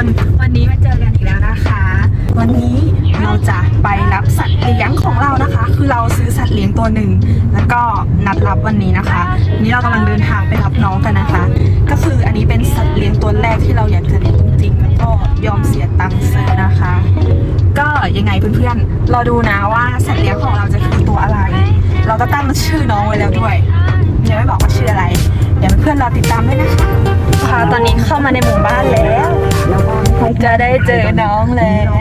คนวันนี้มาเจอกันอีกแล้วนะคะ วันนี้เราจะไปรับสัตว์เลี้ยงของเรานะคะ คือเราซื้อสัตว์เลี้ยงตัวหนึ่งแล้วก็นัดรับวันนี้นะคะวันนี้เรากำลังเดินทางไปรับน้องกันนะคะ ก็คืออันนี้เป็นสัตว์เลี้ยงตัวแรกที่เราอยากจะเลี้ยงจริงๆแล้วก็ยอมเสียตังค์ซื้อนะคะ ก็ยังไงเพื่อนๆเราดูนะว่าสัตว์เลี้ยงของเราจะคือตัวอะไร เราก็ตั้งชื่อน้องไว้แล้วด้วยยังไม่บอกว่าชื่ออะไรเดี๋ยวเพื่อนๆเราติดตามด้วยนะคะ ค่ะ ตอนนี้เข้ามาในหมู่บ้านแล้ว จะได้เจอน้องแล้ว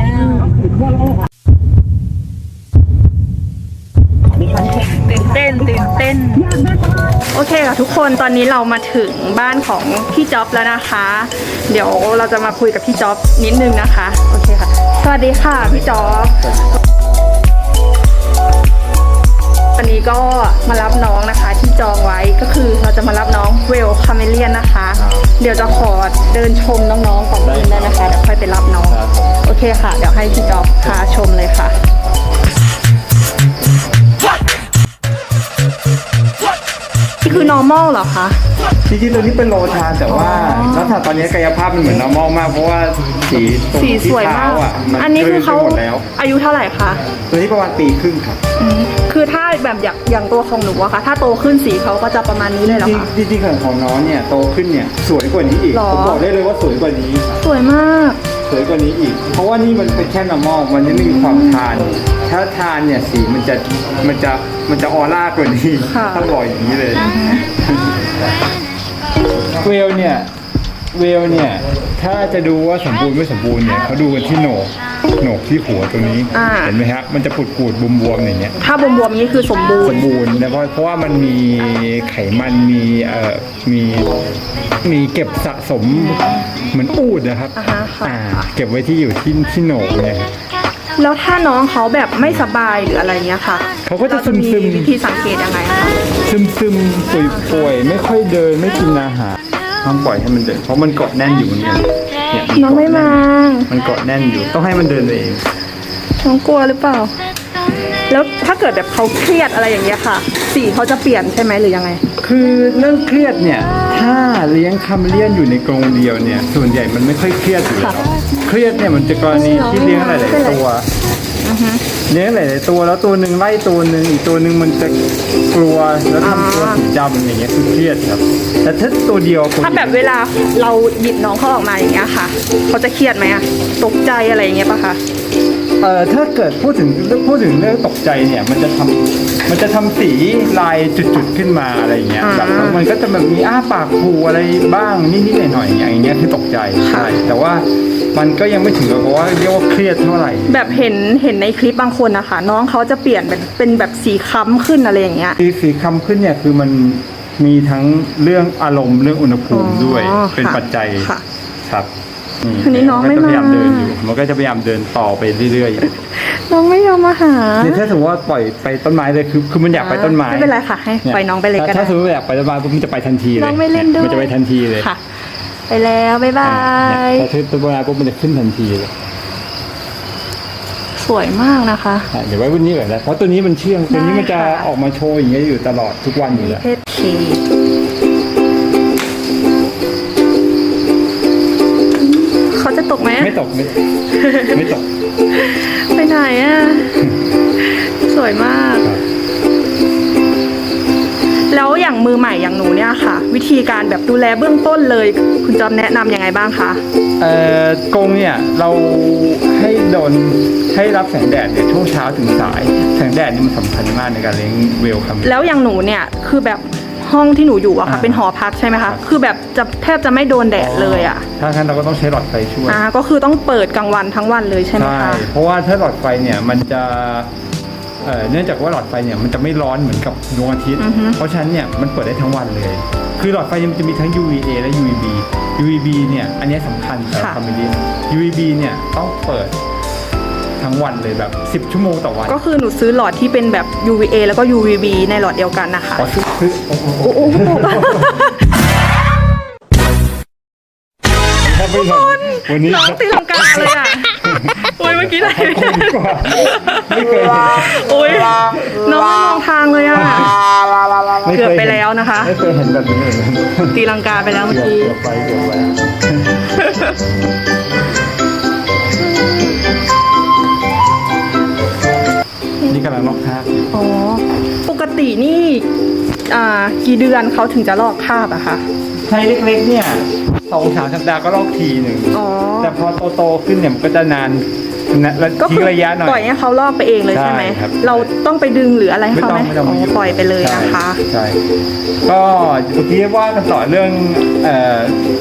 ตื่นเต้นตื่นเต้น โอเคค่ะทุกคนตอนนี้เรามาถึงบ้านของพี่จ๊อบแล้วนะคะ เดี๋ยวเราจะมาคุยกับพี่จ๊อบนิดนึงนะคะ โอเคค่ะ สวัสดีค่ะพี่จ๊อบวันนี้ก็มารับน้องนะคะที่จองไว้ก็คือเราจะมารับน้องเวลคาเมเลียนนะคะ เดี๋ยวจะขอเดินชมน้องๆของคุณได้นะคะเดี๋ยวค่อยไปรับน้อง โอเคค่ะ เดี๋ยวให้พี่จ๊อบพาชมเลยค่ะ คือ normal เหรอคะ จริงๆตัวนี้เป็นโลทานแต่ว่าลักษณะตอนนี้กายภาพมันเหมือน normal มากเพราะว่าสีตรงสีสวยที่มาเท้าก อะมัอันนี้คือเขาลื่ไปหมดแล้ว อายุเท่าไหร่คะ ตัวนี้ประมาณปีครึ่งครับคือถ้าแบบอย่างอย่างตัวของหนูอะค่ะ ถ้าโตขึ้นสีเขาก็จะประมาณนี้เลยเหรอคะ จริงๆจริงๆของน้องเนี่ยโตขึ้นเนี่ยสวยกว่านี้อีกหรอ ผมบอกได้เลยว่าสวยกว่านี้ สวยมาก สวยกว่านี้อีก เพราะว่านี่มันเป็นแค่ normal มันยังไม่มีความทาน ถ้าทานเนี่ยสีมันจะมันจะมันจะออร่ากว่านี้ค่ะถ้าลอยอย่างนี้เลยเวลเนี่ย เวลเนี่ย ถ้าจะดูว่าสมบูรณ์ไม่สมบูรณ์เนี่ยเขาดูกันที่โหนกโหนกที่หัวตรงนี้ อ่า เห็นไหมฮะมันจะปูดปูดๆบวมๆอย่างเงี้ย ถ้าบวมๆนี้คือสมบูสรมณ์ บูรณ์นะเพราะเพราะว่ามันมีไขมันมีเอ่อมีมีเก็บสะสมเหมือนอูดนะครับอ่าฮะค่ะอ่าเก็บไว้ที่อยู่ที่ที่โหนกเนี่ยแล้วถ้าน้องเขาแบบไม่สบายหรืออะไรเงี้ยค่ะเขาก็จะเราจะมีซึมๆวิธีสังเกตยังไงคะซึมซึมป่วยป่วยๆไม่ค่อยเดินไม่กินอาหาร ต้องปล่อยให้มันเดิน เพราะมันเกาะแน่นอยู่เหมือนกันเนี่ยน้องไม่มา มันเกาะแน่นอยู่ ต้องให้มันเดินไปเอง น้องกลัวหรือเปล่า แล้วถ้าเกิดแบบเขาเครียดอะไรอย่างเงี้ยค่ะ สีเขาจะเปลี่ยนใช่ไหมหรือยังไง คือเรื่องเครียดเนี่ย ถ้าเลี้ยงคำเลี้ยนอยู่ในกรงเดียวเนี่ย ส่วนใหญ่มันไม่ค่อยเครียดอยู่แล้วเครียดเนี่ยมันจะกรณีที่เลี้ยงหลายๆตัว เลี้ยงหลายๆตัวแล้วตัวหนึ่งไล่ตัวหนึ่งอีกตัวหนึ่งมันจะกลัวแล้วทำตัวถูกจำอย่างเงี้ยคือเครียดครับ แต่ถ้าตัวเดียวคนถ้าแบบเวลาเราหยิบน้องเขาออกมาอย่างเงี้ยค่ะ เขาจะเครียดไหมอะตกใจอะไรอย่างเงี้ยปะคะ เอ่อถ้าเกิดพูดถึงพูดถึงเรื่องตกใจเนี่ย มันจะทำมันจะทำสีลายจุดๆขึ้นมาอะไรอย่างเงี้ยแบบแล้วมันก็จะแบบมีอ้าปากผูอะไรบ้างนิดๆหน่อยๆอย่างเงี้ยคือตกใจใช่แต่ว่ามันก็ยังไม่ถึงกับว่าเรียกว่าเครียดเท่าไหร่ แบบเห็นเห็นในคลิปบางคนนะคะ น้องเขาจะเปลี่ยนเป็นเป็นแบบสีค้ำขึ้นอะไรอย่างเงี้ย สีสีคำขึ้นเนี่ยคือมันมีทั้งเรื่องอารมณ์เรื่องอุณหภูมิด้วยอ๋อเป็นค่ะปัจจัยค่ะ ครับ อันนี้น้องไม่ก็จะพยายามมาเดินอยู่ มันก็จะพยายามเดินต่อไปเรื่อยๆน้องไม่ยอมมาหาเนี่ยถ้าสมมติว่าปล่อยไปต้นไม้เลยคือคือมันอยากไปต้นไม้ไม่เป็นไรค่ะ ให้เยปล่อยน้องไปเลยก็ถ้าได้สมมติว่าอยากไปต้นไม้ปุ๊บมันจะไปทันทีเลยน้องไม่เล่นด้วยมันจะไปทันทีเลยค่ะ ไปแล้วบ๊ายบาอ่ายเนี่ยพอถึงต้นไม้ปุ๊บมันจะขึ้นทันทีเลยสวยมากนะคะ อะเดี๋ยวไว้วันนี้ก่อนนะเพราะตัวนี้มันเชื่องตัวนี้มันจะได้ค่ะ ออกมาโชว์อย่างเงี้ยอยู่ตลอดทุกวันอยู่แล้ว เพศที ไหมไม่ตกไม่ไม่ตก ไปไหนอะ สวยมากครับแล้วอย่างมือใหม่อย่างหนูเนี่ยค่ะ วิธีการแบบดูแลเบื้องต้นเลย คุณจอมแนะนำยังไงบ้างคะ เอ่อกรงเนี่ยเราให้โดนให้รับแสงแดดเนี่ยช่วงเช้าถึงสาย แสงแดดนี่มันสำคัญมากในการเลี้ยงเวลคัม แล้วอย่างหนูเนี่ยคือแบบห้องที่หนูอยู่อะค่ะ อ่าเป็นหอพักใช่ไหมครัคะบคือแบบจะแทบจะไม่โดนแดดเลยอะ ถ้างั้นเราก็ต้องใช้หลอดไฟช่วย อ่าก็คือต้องเปิดกลางวันทั้งวันเลยใช่ไหมใช่คะ เพราะว่าถ้าหลอดไฟเนี่ยมันจะเอ่อเนื่องจากว่าหลอดไฟเนี่ยมันจะไม่ร้อนเหมือนกับดวงอาทิตย์เพราะฉะนั้นเนี่ยมันเปิดได้ทั้งวันเลย คือหลอดไฟมันจะมีทั้ง UVA และ UVB UVB เนี่ยอันเนี้ยสำคัญสำหรับคอมมิเลียน UVB เนี่ยต้องเปิดทั้งวันเลยแบบ 10 ชั่วโมงต่อวันก็คือหนูซื้อหลอดที่เป็นแบบ UVA แล้วก็ UVB ในหลอดเดียวกันนะคะ ขอซื้อซื้อโอ้โหโอ้โห ไม่ทันวันนี้น้องตีลังกาเลยอะโอ้ยเมื่อกี้ไหนไม่เคยเห็นโอ้ยน้องไม่มองทางเลยอะเกือบไปแล้วนะคะไม่เคยเห็นแบบนี้ตีลังกาไปแล้วเมื่อกี้นี่กำลังลอกคาบอ๋อ ปกตินี่ อ่า กี่เดือนเขาถึงจะลอกคาบอะคะไซส์เล็กๆเนี่ย สองสามสัปดาห์ก็ลอกทีหนึ่งอ๋อแต่พอโตๆขึ้นเนี่ยมันก็จะนานนะและก็ทิ้คืงระยะหน่อย ปล่อยให้เขาลอกไปเองเลยใช่ไหม ใช่ครับ เราต้องไปดึงหรืออะไรให้ไม่เขาต้ไหอมงไม่ต้องอ๋อยุ่งปล่อยไปเลยนะคะ ใช่ใช่ก็เมื่อกี้ว่ากันต่อเรื่องเอ่อ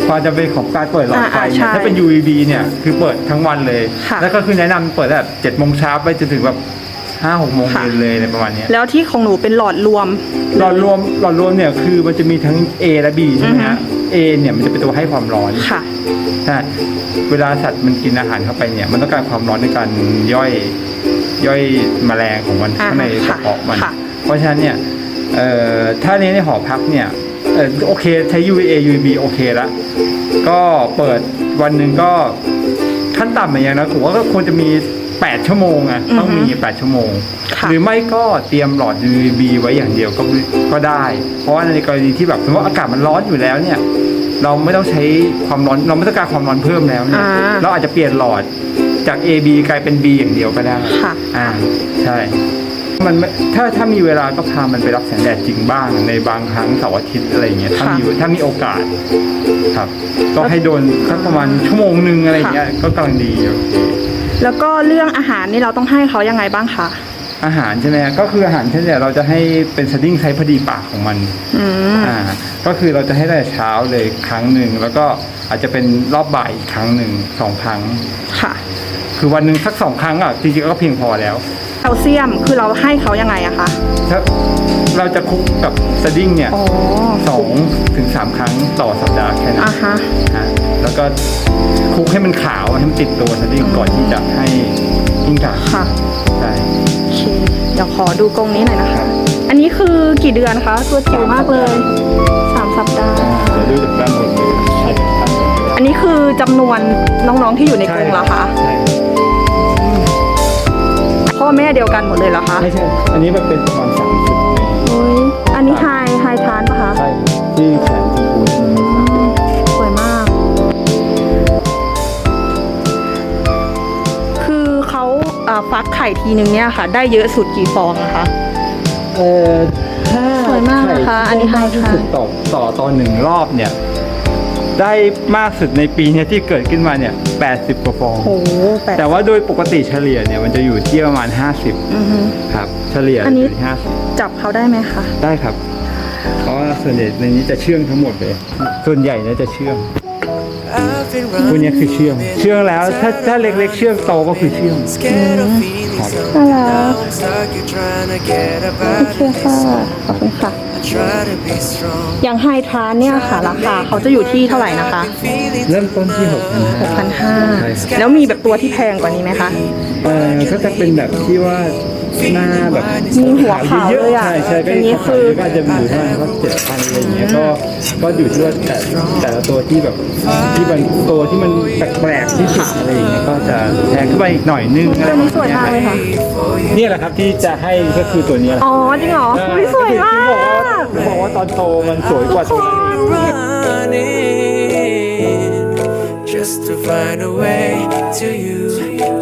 ความจำเป็นของการเปิดหลอดไฟอ่าเนี่ยใช่ถ้าเป็น UVB เนี่ยคือเปิดทั้งวันเลย ค่ะแล้วก็คือแนะนำเปิดแบบเจ็ดโมงเช้าไปจนถึงแบบ ห้าหกโมงค่ะ เย็นเลยอะไรประมาณเนี้ยแล้วที่ของหนูเป็นหลอดรวม หลอดรวมหลอดรวมเนี่ยคือมันจะมีทั้ง A และ B ใช่ไหมฮะ A เนี่ยมันจะเป็นตัวให้ความร้อนค่ะ ใช่เวลาสัตว์มันกินอาหารเข้าไปเนี่ย มันต้องการความร้อนในการย่อยย่อยแมลงของมันอ่าข้างในกค่ะระเพาะมัน ค่ะ เพราะฉะนั้นเนี่ยเอ่อถ้าเลี้ยงในหอพักเนี่ยเอ่อโอเคใช้ UVA UVB โอเคละก็เปิดวันหนึ่งก็ขั้นต่ำอย่างนะผมว่าก็ควรจะมี 8 ชั่วโมงอะต้องมี 8 ชั่วโมง ค่ะ หรือไม่ก็เตรียมหลอด UVB ไว้อย่างเดียวก็ก็ได้ เพราะว่าในกรณีที่แบบสมมติว่าอากาศมันร้อนอยู่แล้วเนี่ย เราไม่ต้องใช้ความร้อนเราไม่ต้องการความร้อนเพิ่มแล้วเนี่ยอ่าเราอาจจะเปลี่ยนหลอดจาก A B กลายเป็น B อย่างเดียวก็ได้ค่ะ อ่าใช่ มันไม่ถ้าถ้ามีเวลาก็พามันไปรับแสงแดดจริงบ้าง ในบางครั้งเสาร์อาทิตย์อะไรเงี้ยถ้าค่ะมีถ้ามีโอกาสครับ ก็ให้โดนสักประมาณชั่วโมงหนึ่งอะไรเงี้ยก็กำลังดีโอเค แล้วก็เรื่องอาหารนี่เราต้องให้เขายังไงบ้างคะอาหารใช่ไหมฮะก็คืออาหารเช่นเนี่ยเราจะให้เป็นสดิ้งไซส์พอดีปากของมันอืมอ่าก็คือเราจะให้ตั้งแต่เช้าเลยครั้งหนึ่งแล้วก็อาจจะเป็นรอบบ่ายอีกครั้งหนึ่งสองครั้ง ค่ะคือวันหนึ่งสักสองครั้งอะจริงๆก็เพียงพอแล้วแคลเซียมคือเราให้เขายังไงอะคะถ้าเราจะคลุกกับสดิ้งเนี่ยอ๋อสองถึงสามครั้งต่อสัปดาห์แค่นั้อ่านฮะ ฮะ แล้วก็คลุกให้มันขาวให้มันติดตัวสดิ้งก่อนที่จะให้กิ้งก่าค่ะใช่โอเคเดี๋ยวขอดูกรงนี้หน่อยนะคะ อันนี้คือกี่เดือนคะ ตัวจิ๋วมากเลยสามสัปดาห์ เดี๋ยวดูจากด้านบนเลยใช่ครับอันนี้คือจำนวนน้องๆที่อยู่ในกรงเหรอคะใช่พ่อแม่เดียวกันหมดเลยเหรอคะไม่ใช่ อันนี้มันเป็นประมาณสามจุดในโอ้ยอันนี้ไฮไฮทานปะคะใช่ที่แขนชมพู ฟักไข่ทีนึงเนี่ยค่ะ ได้เยอะสุดกี่ฟองนะคะ เออถ้าสวยมากนะคะไข่อันนี้มากที่ค่ะ สุดต่อต่อตอนหนึ่งรอบเนี่ย ได้มากสุดในปีเนี้ยที่เกิดขึ้นมาเนี่ย 80 กว่าฟอง โอ้โหแปดแต่ว่าโดยปกติเฉลี่ยเนี่ยมันจะอยู่ที่ประมาณ อือฮึ 50 ครับ เฉลี่ยอันนี้อยู่ที่50จับเขาได้ไหมคะได้ครับ เพราะว่าส่วนใหญ่ในนี้จะเชื่องทั้งหมดเลย ส่วนใหญ่เนี่ยจะเชื่อง พวกเนี้ยคือเชื่องเชื่องแล้วถ้าถ้าเล็กๆเชื่องโตก็คือเชื่องน่ารักโอเคค่ะขอบคุณค่ะอย่างไฮทานเนี่ยค่ะราคาเขาจะอยู่ที่เท่าไหร่นะคะ เริ่มต้นที่6,500 6,500แล้วมีแบบตัวที่แพงกว่านี้ไหมคะเออก็จะเป็นแบบที่ว่า หน้าแบบมีหัวขาวเยอะเลยๆอะใช่ใช่ก็อย่างนี้นี้คืคืออก็อาจจะอยู่ที่ว่าเจ็ดพันอะไรอย่างเงี้ยก็ก็อยู่ที่ว่าแต่แต่ละตัวที่แบบที่มันตัวที่มันแปลกๆที่สุดอะไรอย่างเงี้ยก็จะแพงขึ้นไปอีกหน่อยนึงอะไรตัวนี้สวยมากเลยค่ะเนี่ยแหละครับที่จะให้ก็คือตัวเนี้ยแหละอ๋อจริงเหรออุ๊ยสวยมากที่บอกว่าบอกว่าตอนโตมันสวยกว่าตัวนั้นอีก running just to find a way to you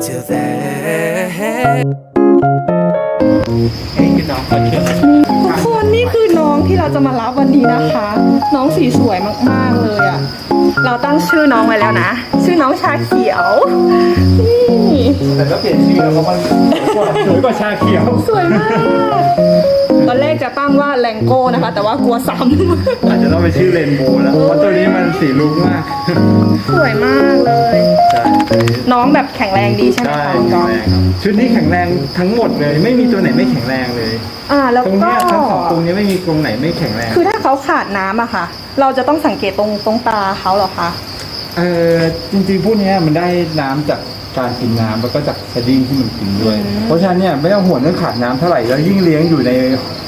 till then. นี่คือน้องเขาเชื่อทุกคนนี่คือน้องที่เราจะมารับวันนี้นะคะ น้องสีสวยมากๆเลยอะเราตั้งชื่อน้องไว้แล้วนะ ชื่อน้องชาเขียว นี่แต่ก็เปลี่ยนชื่อแล้วเพราะมันสวยกว่าสวยกว่าชาเขียว สวยมากต อนแรกจะตั้งว่าแรงโก้นะคะ แต่ว่ากลัวซ้อาจจะต้องเป็นชื่อเรนโบว์แล้วเพราะตัวนี้มันสีลุ้งมากำ สวยมากเลย ใช่น้องแบบแข็งแรงดีใช่ไหมใช่คะแข็น้องงแรงครับชุดนี้แข็งแรงทั้งหมดเลย ไม่มีตัวไหนไม่แข็งแรงเลยอ่าแล้วตรงก็เนี้ยทั้งสองตรงนี้ไม่มีตรงไหนไม่แข็งแรงคือถ้าเขาขาดน้ำอะค่ะ เราจะต้องสังเกตตรงตรงตาเขาเหรอคะ เออจริงๆพวกเนี้ยมันได้น้ำจาก การกินน้ำแล้วก็จากสดิ้งที่มันกินด้วย เพราะฉะนั้นเนี่ยไม่ต้องห่วงเรื่องขาดน้ำเท่าไหร่แล้วยิ่งเลี้ยงอยู่ใน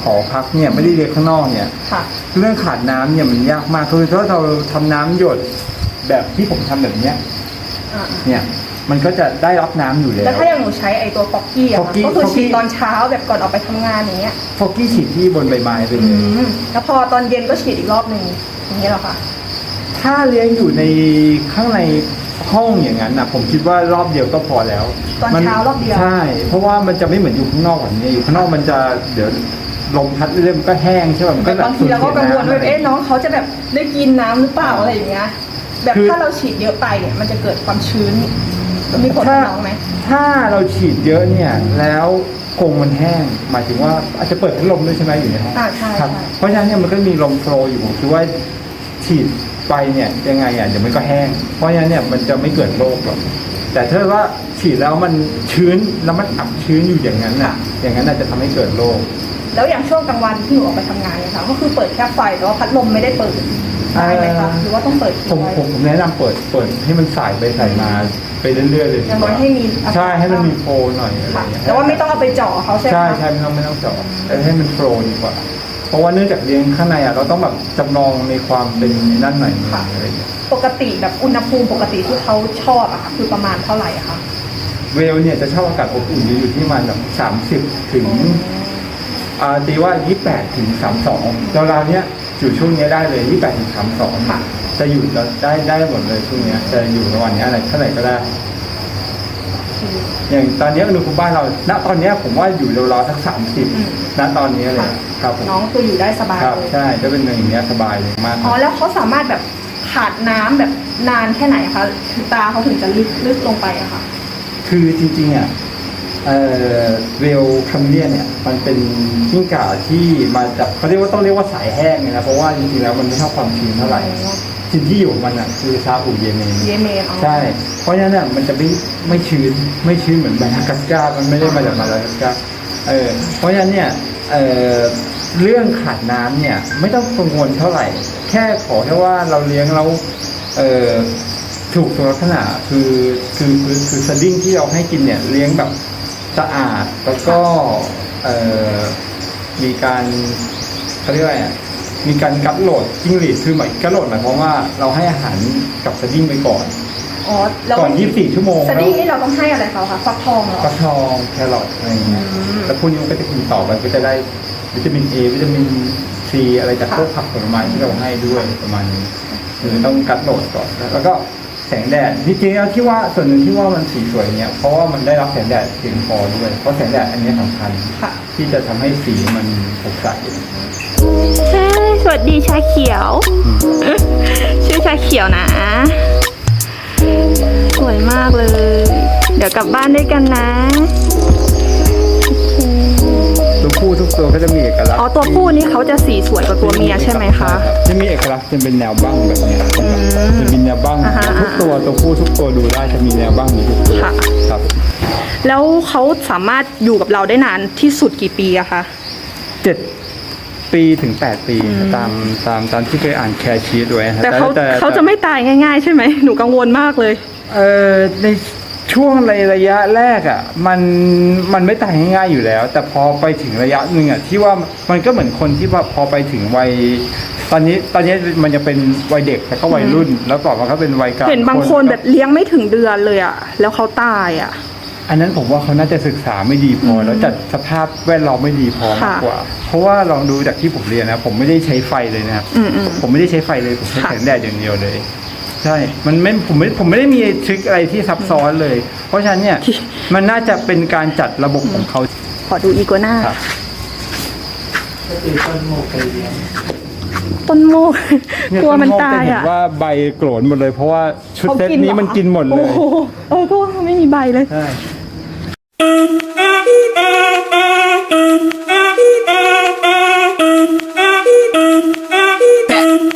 หอพักเนี่ยไม่ได้เลี้ยงข้างนอกเนี่ย ค่ะ เรื่องขาดน้ำเนี่ยมันยากมากคือถ้าเราทำน้ำหยดแบบที่ผมทำแบบเนี้ยอ่าเนี่ยมันก็จะได้รับน้ำอยู่แล้วแล้วถ้าอย่างหนูใช้ไอตัวป๊อกกี้อะค่ะ Pocky ก็คือ Pocky ฉีดตอนเช้าแบบก่อนออกไปทำงานอย่างเงี้ย ฟอกกี้ฉีดที่บนใบไม้ไปเลอืย มแล้วพอตอนเย็นก็ฉีดอีกรอบหนึ่งอย่างเงี้ยเหรอคะ ถ้าเลี้ยงอยู่ในข้างใน ห้องอย่างนั้นนะผมคิดว่ารอบเดียวก็พอแล้วตอนมัเช้ารอบเดียว ใช่ เพราะว่ามันจะไม่เหมือนอยู่ข้างนอกแบบนี้อยู่ข้างนอกมันจะเดี๋ยวลมพัดเรื่อยๆมันก็แห้งใช่ป่ะมันก็แต่บางทีเราก็กังวลว่าเอ๊ะน้องเขาจะแบบได้กินน้ำหรือเปล่าอะไรอย่างเงี้ยแบบถ้าเราฉีดเยอะไปเนี่ยมันจะเกิดความชื้นมีผลกับน้องไหมถ้าเราฉีดเยอะเนี่ยแล้วกรงมันแห้ง หมายถึงว่าอาจจะเปิดพัดลมด้วยใช่ไหมอยู่ในห้องอ่าใช่ครับใช่เพราะฉะนั้นเนี่ยมันก็มีลมโฟลว์อยู่ผมคิดว่าฉีด ไปเนี่ยยังไงอะเดี๋ยวมันก็แห้ง เพราะฉะนั้นเนี่ยมันจะไม่เกิดโรคหรอกแต่ถ้าว่าฉีดแล้วมันชื้นแล้วมันอับชื้นอยู่อย่างนั้นน่ะ อย่างนั้นอาจจะทำให้เกิดโรคแล้วอย่างช่วงกลางวันที่หนูออกไปทำงานเนี่ยค่ะก็คือเปิดแค่ไฟแต่ว่าพัดลมไม่ได้เปิดได้ไหมคะหรือว่าต้องเปิดผมทิ้งไว้ผมผมแนะนำเปิดเปิดให้มันสายไปสายมาไปเรื่อยๆเลยอย่างน้อยให้มีอากาศใช่ให้มันมีโฟลว์หน่อยอะไรอค่ะย่างเงี้ยแต่ว่าไม่ต้องเอาไปเจาะเขาใช่ไหมใช่คะใช่ไม่ต้องไม่ต้องเจาะแต่ให้มันโฟลว์ดีกว่า เพราะว่าเนื่องจากเลี้ยงข้างในอะเราต้องแบบจำลองในความเป็นนั่นหน่อยนึงอะไรอย่างเงี้ยปกติแบบอุณหภูมิปกติที่เขาชอบอะค่ะคือประมาณเท่าไหร่อะคะเวลเนี่ยจะชอบอากาศอบอุ่นจะอยู่ที่ประมันแบบสามสิบถึงอ่าตีว่ายี่แปดถึงสามสองราวๆเนี้ยอยู่ช่วงเนี้ยได้เลยยี่แปดถึงสามสองค่ะ จะอยู่ได้ได้หมดเลยช่วงเนี้ยจะอยู่ระหว่างเนี้ยอะไรเท่าไหร่ก็ได้ อย่างตอนเนี้ยอุณหภูมิบ้านเรา ณ ตอนเนี้ยผมว่าอยู่ราวๆสักสามสิบอืมณตอนนี้เลยค่ะครับผมน้องคืออยู่ได้สบายครับเลยใช่จะเป็นอย่างเงี้ยสบายเลยมากอ๋อแล้วเขาสามารถแบบขาดน้ำแบบนานแค่ไหนอะคะคือตาเขาถึงจะลึกลึกลงไปอะค่ะ คือจริงๆอะเอ่อเวลคัมเลียนเนี่ยมันเป็นกิ้งก่าที่มาจากเขาเรียกว่าต้องเรียกว่าสายแห้งเลยนะเพราะว่าจริงๆแล้วมันไม่ชอบความชื้นเท่าไหร่ อ๋อสิ่งที่อยู่ของมันอะคือซาอุเยเมน เยเมนอ๋อ ใช่ เพราะฉะนั้นเนี่ยมันจะไม่ไม่ชื้นไม่ชื้นเหมือนมาดากัสการ์มันไม่ได้มาจากมาดากัสการ์เออเพราะฉะนั้นเนี่ยเออเรื่องขาดน้ำเนี่ยไม่ต้องกังวลเท่าไหร่ แค่ขอแค่ว่าเราเลี้ยงแล้วเออถูกสุขลักษณะคือคือคือคือสดิ้งที่เราให้กินเนี่ยเลี้ยงแบบสะอาดแล้วก็เออมีการเขาเรียกว่าไงอะ มีการกัดโหลดจิ้งหรีดคือหมายกัดโหลดหมายความว่าเราให้อาหารกับสดิ้งไปก่อน อ๋อแล้วก่อน 24 ชั่วโมงสแล้วดิ้งนี่เราต้องให้อะไรเขาคะฟักทองเหรอฟักทองแครอทอะไรอย่างเงี้ยอืมแล้วพวกนี้มันก็จะกินต่อไปก็จะได้วิตามินเอวิตามินซีอะไรจากค่ะพวกผักผลไม้ที่เราให้ด้วยประมาณนี้คือต้องกัดโหลดก่อนแล้วก็แสงแดดจริงๆแล้วที่ว่าส่วนหนึ่งที่ว่ามันสีสวยเนี่ยเพราะว่ามันได้รับแสงแดดเพียงพอด้วยเพราะแสงแดดอันเนี้ยสำคัญค่ะที่จะทำให้สีมันสดใสเฮ้ย สวัสดีชาเขียว ชื่อชาเขียวนะ สวยมากเลย เดี๋ยวกลับบ้านด้วยกันนะตัวผู้ทุกตัวก็จะมีเอกลักษณ์อ๋อตัวผู้นี่เขาจะสีสวยกว่าตัวเมียใช่ไหมคะรับจะมีเอกลักษณ์จะเป็นแนวบ้างแบบเนี้ยจะมีแนวบ้างอ่าฮะทุกตัวตัวผู้ทุกตัวดูได้จะมีแนวบ้างนี้ทุกตัวค่ะครับแล้วเขาสามารถอยู่กับเราได้นานที่สุดกี่ปีอะคะเจ็ด ปีถึงแปดปีตามตามตามที่เคยอ่านแคร์ชีตไว้ฮะแต่เขาเขาจะไม่ตายง่าย ๆ ใช่ไหมหนูกังวลมากเลยเออในช่วงในระยะแรกอะมันมันไม่ตายง่ายๆอยู่แล้ว แต่พอไปถึงระยะหนึ่งอะที่ว่ามันก็เหมือนคนที่ว่าพอไปถึงวัยตอนนี้ตอนนี้มันจะเป็นวัยเด็กแล้วก็วัยรุ่น แล้วต่อมาก็เป็นวัยกลางเห็นบางคนแบบเลี้ยงไม่ถึงเดือนเลยอะแล้วเขาตายอะ อันนั้นผมว่าเขาน่าจะศึกษาไม่ดีพอ แล้วจัดสภาพแวดล้อมไม่ดีพอมากกว่า เพราะว่าลองดูจากที่ผมเรียนนะผมไม่ได้ใช้ไฟเลยนะครับอืมอืมผมไม่ได้ใช้ไฟเลยผมใช้ค่ะแสงแดดอย่างเดียวเลยใช่ มันไม่ ผมไม่ ผมไม่ได้มีทริคอะไรที่ซับซ้อนเลย เพราะฉะนั้นเนี่ย มันน่าจะเป็นการจัดระบบของเขา ขอดูอีกัวน่าครับก็คือต้นโมกเลี้ยงต้นโมกกลัวมันตายเห็อะนว่าใบโกรนหมดเลย เพราะว่าชุดเขาเซตกินนี้เรอมันกินหมดเลยโอ้โหเออก็ว่าไม่มีใบเลย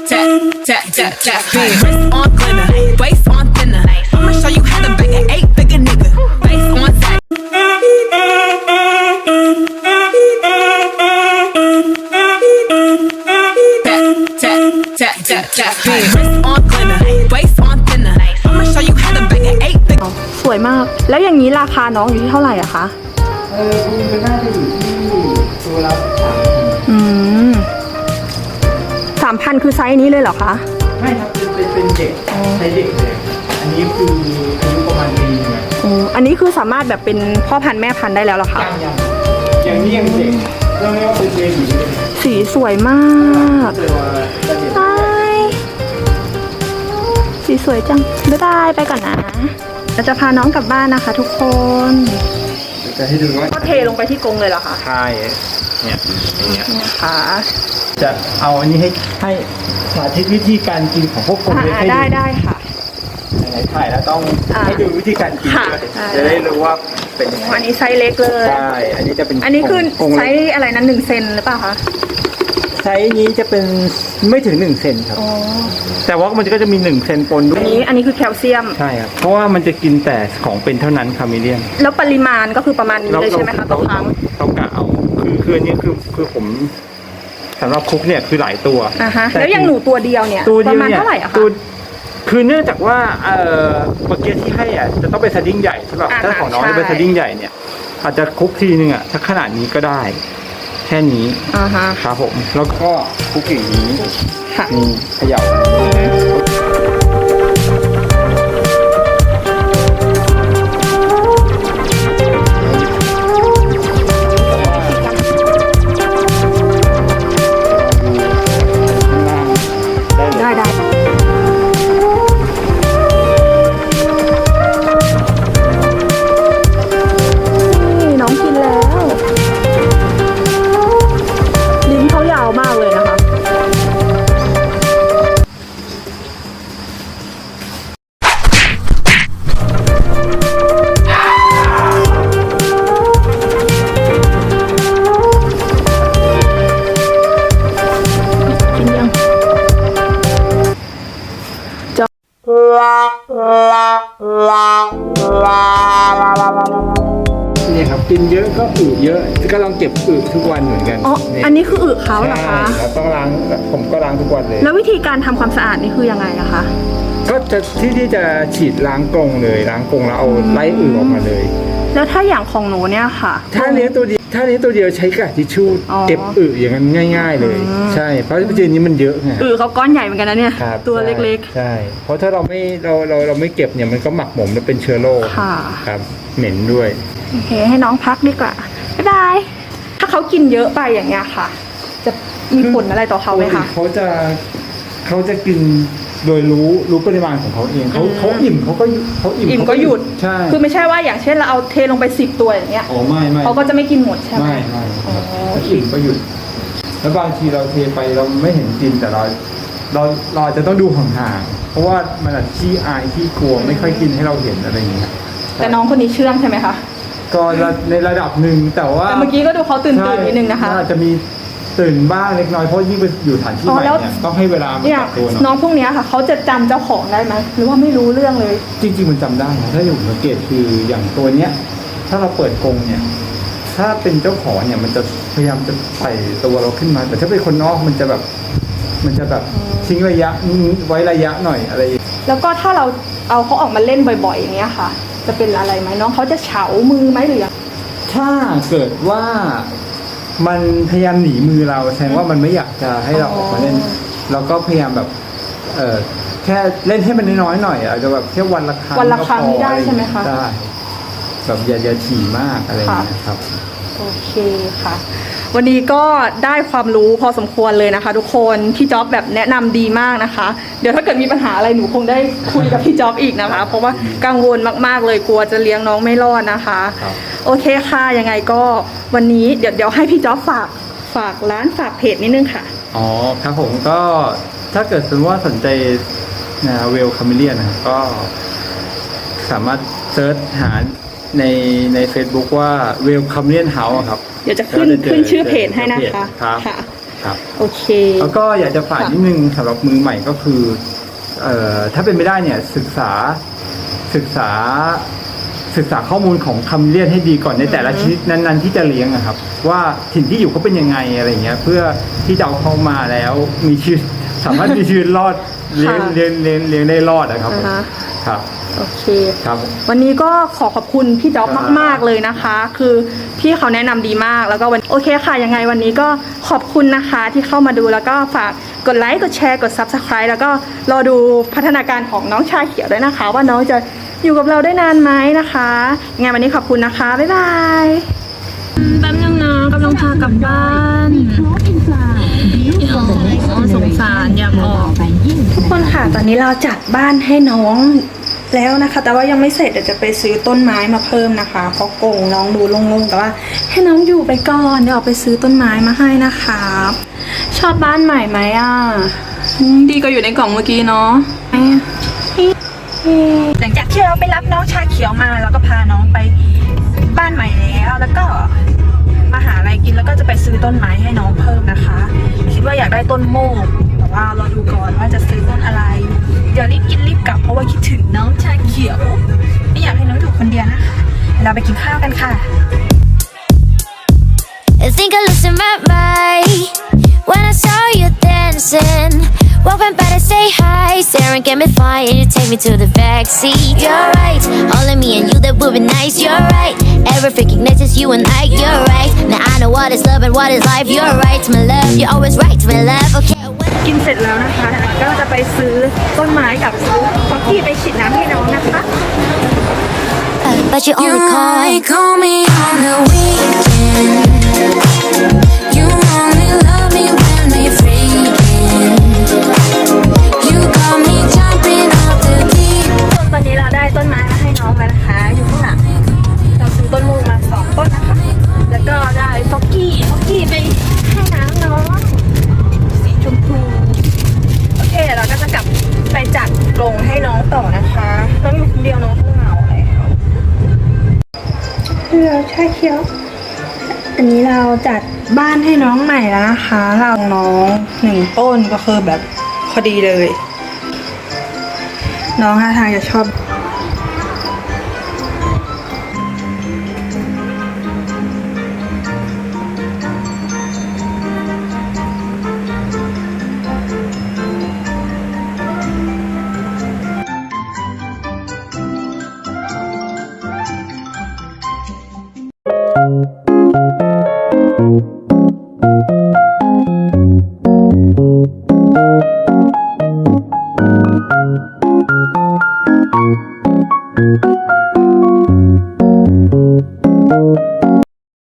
ใช่ tap, tap, tap, tap. มาก แล้วอย่างนี้ราคาน้องอยู่ที่เท่าไหร่อะคะ เออคุณก็น่าจะอยู่ที่ตัวละสามอืมสามพันคือไซส์นี้เลยเหรอคะ ไม่ครับเป็นเป็นเป็นเด็กใช้เด็กเลยอันนี้คืออายุประมาณปีหนึงอะโอ้อันนี้คือสามารถแบบเป็นพ่อพันธุ์แม่พันธุ์ได้แล้วเหรอคะ ยังยังอย่างนี้ยังเด็กเรื่องนี้ว่าเป็นเบบีเลยสีสวยมากตัวจะเด็ก บายสีสวยจัง บ๊ายบาย ไปก่อนนะ เราจะพาน้องกลับบ้านนะคะ ทุกคนจะให้ดูว่าก็เทลงไปที่กรงเลยเหรอคะใช่เนี่ยอย่างเงี้ยนะคะจะเอาอันนี้ให้ให้สาธิตวิธีการกินของพวกกรงเล็กอ่าให้ได้ดูได้ค่ะไหนถ่ายแล้วต้องอ่าให้ดูวิธีการกินค่ะด้วยอ่าจะได้รู้ว่าเป็นยังไงอันนี้ไซส์เล็กเลยใช่อันนี้จะเป็นอันนี้คือกรงไซเล็กส์อะไรนะหนึ่งเซนหรือเปล่าคะ ไซส์นี้จะเป็นไม่ถึงหนึ่งเซนครับ อ๋อแต่ว่ามันก็จะมีหนึ่งเซนปนด้วอัยนนี้อันนี้คือแคลเซียม ใช่ครับเพราะว่ามันจะกินแต่ของเป็นเท่านั้นคาเมเลียนแล้วปริมาณก็คือประมาณนี้เลยใช่ไหมคะต่อครั้ง เรากะเอาคือคืออันนี้คือคือผมสำหรับคุกเนี่ยคือหลายตัวอ่าฮะ ต่ แล้วอย่างหนูตัวเดียวเนี่ย ตัวปเดียวระมาณเนี่ยเท่าไหร่อะคะ ตัวคือเนื่องจากว่าเอ่อเมื่อกี้ที่ให้อะจะต้องเป็นสดิ้งใหญ่ใช่ป่ะอ่าถ้าของน้องใช่ จะเป็นสดิ้งใหญ่เนี่ย อาจจะคุกทีนึงอะถ้าขนาดนี้ก็ได้แค่นี้อ่าฮะครับผม แล้วก็คุกอย่างนี้ค่ะมีเขย่า นี่ครับกินเยอะก็อึเยอะ ก็ลองเก็บอึทุกวันเหมือนกันอ๋อเยอันนี้คืออึเขาเหรอใช่คะแล้วต้องล้างผมก็ล้างทุกวันเลย แล้ววิธีการทำความสะอาดนี่คือยังไงอะคะ ก็จะที่ที่จะฉีดล้างกรงเลยล้างกรงแล้วเอาไล่อึออกมาเลย แล้วถ้าอย่างของหนูเนี่ยค่ะ ถ้าเลี้ยงตัวเดียวถ้าเลี้ยงตัวเดียวใช้กระดาษทิชชู่อ๋อ เก็บอึอย่างนั้นง่าย ๆ เลย ใช่เพราะปัจจุบันนี้มันเยอะไงอึเขาก้อนใหญ่เหมือนกันนะเนี่ย ครับตัวใช่เล็กใช่เพราะถ้าเราไม่เราเราเราไม่เก็บเนี่ยมันก็หมักหมมแล้วเป็นเชื้อโรคค่ะ ครับเหม็นด้วย ๆ โอเค ให้น้องพักดีกว่า บ๊ายบาย ถ้าเขากินเยอะไปอย่างเงี้ยค่ะ จะมีผลอะไรต่อเขาไหมปกติคะเขาจะเขาจะกิน โดยรู้รู้ปริมาณของเขาเองเขาเขาอิ่มเขาก็เขาอิ่มอิ่มก็หยุดใช่คือไม่ใช่ว่าอย่างเช่นเราเอาเทลงไปสิบตัวอย่างเงี้ยอ๋อไม่ไม่เขาก็จะไม่กินหมดใช่ไหมไม่ไม่อ๋อเขาอิ่มก็หยุด แล้วบางทีเราเทไปเราไม่เห็นกินแต่เราเราเราอาจจะต้องดูห่างๆเพราะว่ามันอาจขี้อายขี้กลัวไม่ค่อยกินให้เราเห็นอะไรอย่างเงี้ยแต่น้องคนนี้เชื่องใช่ไหมคะก็ในระดับหนึ่งแต่ว่าแต่เมื่อกี้ก็ดูเขาตื่นตื่นๆนิดนึงนะคะใช่อาจจะมี ตื่นบ้างเล็กน้อยเพราะยิ่งไปอยู่สถานที่อ๋อใหม่แล้ว เนี่ยต้องให้เวลามันเนี่ยปรับตัวน้เนาะองพวกเนี้ยค่ะเขาจะจำเจ้าของได้ไหมหรือว่าไม่รู้เรื่องเลย จริงๆมันจำได้นะถ้าอยู่สังเกตคืออย่างตัวเนี้ยถ้าเราเปิดกรงเนี่ย ถ้าเป็นเจ้าของเนี่ยมันจะพยายามจะใส่ตัวเราขึ้นมา แต่ถ้าเป็นคนนอกมันจะแบบ มันจะแบบทิ้งระยะไว้ระยะหน่อยอะไรอย่างเงี้ยแล้วก็ถ้าเราเอาเขาออกมาเล่นบ่อย ๆ อย่างเงี้ยค่ะ จะเป็นอะไรไหมน้องเขาจะเฉามือไหมหรือยังถ้าเกิดว่า มันพยายามหนีมือเราแสดงว่ามันไม่อยากจะให้เราออกมาเล่น เราก็พยายามแบบ เออแค่เล่นให้มันน้อยๆหน่อยอาจจะแบบแค่วันละครั้งวันละครั้งก็พอนี่ได้อรอย่างใช่ไหมคะ ได้แบบอย่าอย่าถี่มากอะไรอย่างเงี้ยครับ โอเคค่ะ วันนี้ก็ได้ความรู้พอสมควรเลยนะคะ ทุกคนพี่จ๊อบแบบแนะนำดีมากนะคะ เดี๋ยวถ้าเกิดมีปัญหาอะไรหนูคงได้คุยกับพี่จ๊อบอีกนะคะ เพราะว่ากังวลมากๆเลยกลัวจะเลี้ยงน้องไม่รอดนะคะ ครับ โอเคค่ะยังไงก็วันนี้เดี๋ยวเดี๋ยวให้พี่จ๊อบฝากฝากร้านฝากเพจนิดนึงค่ะ อ๋อครับผมก็ถ้าเกิดสมมติว่าสนใจนะเวลคาเมเลียนะครับก็สามารถเซิร์ชหา ในใน Facebook ว่าเวลคาเมเลียนเฮาส์ครับ เดี๋ยวจะขึ้นก็จขึ้นชื่อเพจให้นะจอคะ ครับค่ะ ครับ โอเค แล้วก็อยากจะฝากค่ะ นิดนึงสำหรับมือใหม่ก็คือเอ่อถ้าเป็นไม่ได้เนี่ยศึกษาศึกษาศึกษาข้อมูลของคำเรียนให้ดีก่อนในแต่ละชนิดนั้น ๆ ที่จะเลี้ยงอะครับ ว่าถิ่นที่อยู่เขาเป็นยังไงอะไรเงี้ย เพื่อที่จะเอาเข้ามาแล้วมีชีวิตสามารถมีชีวิตรอดเลี้ยงค่ะเลี้ยงเลี้ยงเลี้ยงได้รอดนะครับผมอ่าฮะ ครับ โอเคครับ วันนี้ก็ขอขอบคุณพี่จ๊อบครับมาก ๆเลยนะคะ คือพี่เขาแนะนำดีมากแล้วก็วันโอเคค่ะยังไงวันนี้ก็ขอบคุณนะคะที่เข้ามาดูแล้วก็ฝากกดไลค์กดแชร์กด Subscribe แล้วก็รอดูพัฒนาการของน้องชาเขียวด้วยนะคะ ว่าน้องจะอยู่กับเราได้นานไหมนะคะยังไงวันนี้ขอบคุณนะคะบ๊ายบายแป๊บนึงนะกำลังพากลับบ้านสงสารอยากออกทุกคนค่ะตอนนี้เราจัดบ้านให้น้อง แล้วนะคะ แต่ว่ายังไม่เสร็จเดี๋ยวจะไปซื้อต้นไม้มาเพิ่มนะคะ เพราะโกงน้องดูโล่งๆแต่ว่า ให้น้องอยู่ไปก่อนเดี๋ยวไปซื้อต้นไม้มาให้นะคะชอบบ้านใหม่ไหมอะดีกว่าอยู่ในกล่องเมื่อกี้เนาะหลังจากที่เราไปรับน้องชาเขียวมาเราก็พาน้องไปบ้านใหม่แล้ว แล้วก็มาหาอะไรกินแล้วก็จะไปซื้อต้นไม้ให้น้องเพิ่มนะคะ คิดว่าอยากได้ต้นโมก ว่าเราดูก่อนว่าจะซื้อต้นอะไร เดี๋ยวรีบกินรีบกลับเพราะว่าคิดถึงน้องชาเขียว ไม่อยากให้น้องอยู่คนเดียวนะคะเดี๋ยวเราไปกินข้าวกันค่ะ I think I lost my mind when I saw you dancing. Walking by to say hi, staring at me fine, and you take me to the backseat. You're right, only me and you that would be nice. You're right, everything ignites just you and I. You're right, now I know what is love and what is life. You're right, my love. You're always right, my love. Okay. when- กินเสร็จแล้วนะคะ ก็จะไปซื้อต้นไม้กับซื้อฟอกกี้ไปฉีดน้ำให้น้องนะคะ But you only call. call me on the weekend. ฟอกกี้ฟอกกี้ไปให้น้ำน้องสีชมพูโอเคเดี๋ยวเราก็จะกลับไปจัดกรงให้น้องต่อนะคะน้องอยู่คนเดียวน้องคงเหงาแล้วเรือชาเขียว อันนี้เราจัดบ้านให้น้องใหม่แล้วนะคะ เราน้องหนึ่งต้นก็คือแบบพอดีเลย น้องท่าทางจะชอบ